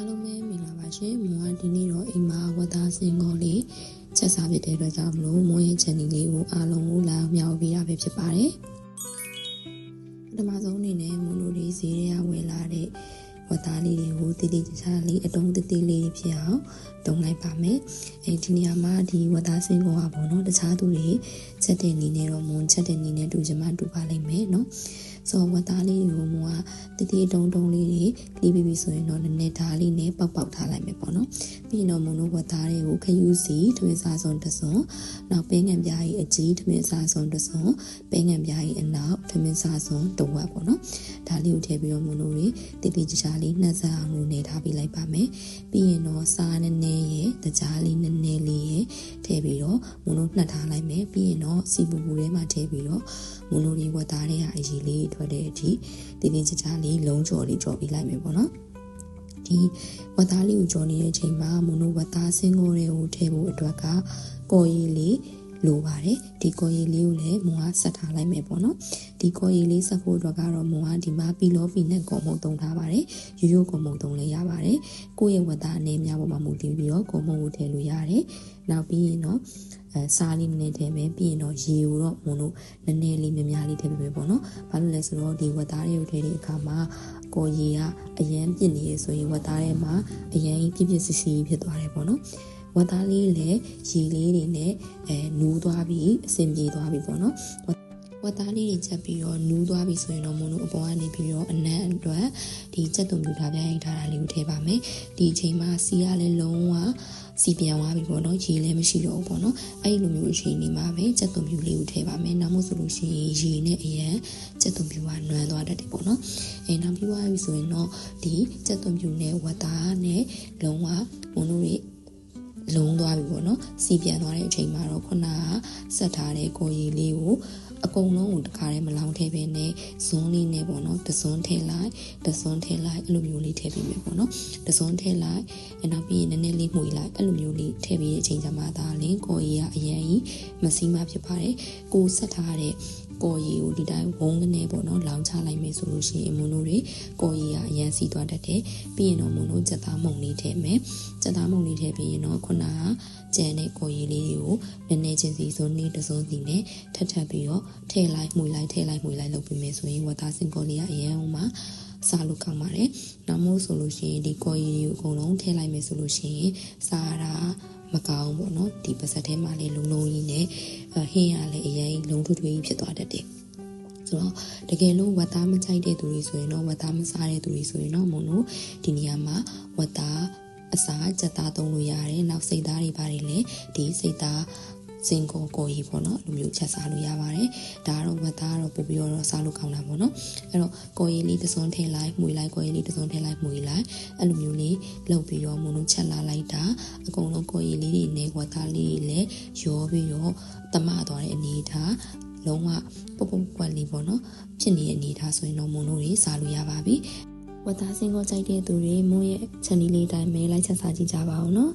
အားလုံးပဲမင်္ဂလာပါရှင်။မွန်ကဒီနေ့တော့အိမ်မှာဝတ်သားစင်ကောလေးချက်စားဖြစ်တဲ့အတွက်ကြောင့်မလို့မွန်ရဲ့ channel လေးကိုအားလုံးကိုလာမြောက်ပေးတာပဲဖြစ်ပါတယ်။ပထမဆုံးအနေနဲ့မွန်တို့ဒီဈေးထဲကဝယ်လာတဲ့ဝတ်သားလေးတွေကိုတည်တည်ချာချာလေးအတုံးတည်တည်လေးဖြစ်အောင်တုံးလိုက်ပါမယ်။အဲဒီနေရာမှာဒီဝတ်သားစင်ကောကပေါ့နော်တခြားသူတွေချက်တဲ့နီနဲ့တော့မွန်ချက်တဲ့နီနဲ့တူချင်မှတူပါလိမ့်မယ်နော်။ဆိုဝတ်သားလေးတွေကိုမွာ တတိတုံတုံလေးတွေလီးပြီးပြီဆိုရင်တော့နည်းနည်းဓာတ်လေးနဲ့ပောက်ပောက်ထားလိုက်မယ်ပေါ့နော်ပြီးရင်တော့မုံတို့ဝတ်သားတွေကိုခယူးစီထွေးစားစုံတစုံနောက်ပင်းငံပြားကြီးအကြီးထွေးစားစုံတစုံပင်းငံပြားကြီးအနောက်ထွေးစားစုံတဝက်ပေါ့နော်ဒါလေးကိုထည့်ပြီးတော့မုံတို့တွေတတိကြကြလေးနှက်စားအောင်လို့နေထားပြီးလိုက်ပါမယ်ပြီးရင်တော့စားနည်းနည်း ရဲ့တကြားလေးနည်းနည်းလေးရဲ့ထည့်ပြီးတော့မုံတို့နှက်ထားလိုက်မယ်ပြီးရင်တော့စီပူပူထဲမှာထည့်ပြီးတော့မုံတို့တွေဝတ်သားတွေကအကြီးလေးထွက်တဲ့အထိတည်တည်ကြကြလေးလုံးကြော်လေးကြော်ပြီးလိုက်မယ်ပေါ့နော်ဒီဝတ်သားလေးကိုကြော်နေတဲ့အချိန်မှာမုံတို့ဝတ်သားစင်းကိုတွေကိုထည့်ဖို့အတွက်ကကော်ရည်လေး လိုပါတယ်ဒီကော်ရည်လေးကိုလည်းမွန်ကဆက်ထားလိုက်မယ်ပေါ့နော်ဒီကော်ရည်လေးဆက်ဖို့အတွက်ကတော့မွန်ကဒီမှာပီလောဖီနဲ့ကော်မုံသုံးထားပါတယ်ရိုးရိုးကော်မုံသုံးလည်းရပါတယ်ကိုယ့်ရဲ့ဝတ်သားအနေများပေါ်မှာမူတည်ပြီးတော့ကော်မုံကိုထည့်လို့ရတယ်နောက်ပြီးရင်တော့အဲစားလေးနည်းနည်းထည့်မယ်ပြီးရင်တော့ရေကိုတော့မုံတို့နည်းနည်းလေးများများလေးထည့်ပေးမယ်ပေါ့နော်ဘာလို့လဲဆိုတော့ဒီဝတ်သားတွေကိုထည့်တဲ့အခါမှာကိုရေကအရန်ပြစ်နေရဆိုရင်ဝတ်သားထဲမှာအရန်ပြစ်ပြစ်စီစီဖြစ်သွားတယ်ပေါ့နော် ဝတ်သားလေးလည်းရေလေးတွေနဲ့အဲနူးသွားပြီးအဆင်ပြေသွားပြီပေါ့နော်ဝတ်သားလေးတွေချက်ပြီးတော့နူးသွားပြီဆိုရင်တော့မုံတို့အပေါ်ကနေပြီးတော့အနံ့အတွက်ဒီချက်သွန်ပြူထားပြရိုက်ထားတာလေးကိုထည့်ပါမယ်ဒီအချိန်မှာစီကလည်းလုံးဝစီပြန်သွားပြီပေါ့နော်ရေလည်းမရှိတော့ဘူးပေါ့နော်အဲ့လိုမျိုးအချိန်ဒီမှာပဲချက်သွန်ပြူလေးကိုထည့်ပါမယ်နောက်မို့ဆိုလို့ရှိရင်ရေနဲ့အရင်ချက်သွန်ပြူကနွမ်းသွားတတ်တယ်ပေါ့နော်အဲနောက်ပြီးသွားပြီဆိုရင်တော့ဒီချက်သွန်ပြူနဲ့ဝတ်သားနဲ့လုံးဝမုံတို့တွေ လုံးသွားပြီပေါ့နော်စီပြန်သွားတဲ့အချိန်မှာတော့ခုနကဆက်ထားတဲ့ကိုရီလေးကိုအကုန်လုံးကိုတခါတည်းမလောင်ထည့်ပဲနဲ့ဇွန်းလေးနဲ့ပေါ့နော်တဇွန်းထည့်လိုက်တဇွန်းထည့်လိုက်အဲ့လိုမျိုးလေးထည့်ပြီးမယ်ပေါ့နော်တဇွန်းထည့်လိုက်နောက်ပြီးရင်နည်းနည်းလေးမှုီလိုက်အဲ့လိုမျိုးလေးထည့်ပြီးတဲ့အချိန်ကျမှသာလင်းကိုရီကအရင်ကြီးမစီးမဖြစ်ပါတယ်ကိုဆက်ထားတဲ့ ကော်ရီကိုဒီတိုင်းဝုန်းကနေပေါ့နော်လောင်ချလိုက်မယ်ဆိုလို့ရှိရင်မွန်တို့တွေကော်ရီကအရန်စီးသွားတတ်တယ်ပြီးရင်တော့မွန်တို့စက်သားမုံလေးထည့်မယ်စက်သားမုံလေးထည့်ပြီးရင်တော့ခုနကကြံတဲ့ကော်ရီလေးတွေကိုနည်းနည်းချင်းစီစုံနေတစုံစီနဲ့ထပ်ထပ်ပြီးတော့ထည့်လိုက်မှုလိုက်ထည့်လိုက်မှုလိုက်လုပ်ပြီးမယ်ဆိုရင်ဝတ်သားစင်ကော်လေးကအရန်ဟိုမှာစားလို့ကောင်းပါတယ်။နောက်မို့ဆိုလို့ရှိရင်ဒီကော်ရီတွေကိုအကုန်လုံးထည့်လိုက်မယ်ဆိုလို့ရှိရင်စားတာ မကောင်းဘူးเนาะဒီပါစက်ထဲမှာလေလုံလုံကြီးနဲ့ဟင်းရလည်းအရင်လုံထွေးထွေးကြီးဖြစ်သွားတတ်တယ်ဆိုတော့တကယ်လို့ဝတ်သားမကြိုက်တဲ့သူတွေဆိုရင်တော့ဝတ်သားမစားတဲ့သူတွေဆိုရင်တော့မုံတို့ဒီနေရာမှာဝတ်သားအစားကြက်သားသုံးလို့ရတယ်နောက်စိတ်သားတွေပါတယ်လေဒီစိတ်သား စင်ကိုကိုကြီးပေါ့နော်လူမျိုးချက်စားလို့ရပါတယ်ဒါကတော့ဝတ်သားတော့ပို့ပြီးတော့စားလို့ကောင်းတာပေါ့နော်အဲ့တော့ကိုကြီးလေးတစ်စုံထည့်လိုက်မှုီလိုက်ကိုကြီးလေးတစ်စုံထည့်လိုက်မှုီလိုက်အဲ့လိုမျိုးလေးလုပ်ပြီးတော့မုံလုံးချက်လာလိုက်တာအကုန်လုံးကိုကြီးလေးတွေနဲ့ဝတ်သားလေးတွေလည်းရောပြီးတော့တမသွားတဲ့အနေထားလုံးဝပုတ်ပုတ်ကွက်လေးပေါ့နော်ဖြစ်နေတဲ့အနေထားဆိုရင်တော့မုံလုံးတွေစားလို့ရပါပြီဝတ်သားစင်ကိုကြိုက်တဲ့သူတွေမုံရဲ့ channel လေးတိုင်းမဲလိုက်ချက်စားကြည့်ကြပါဦးနော်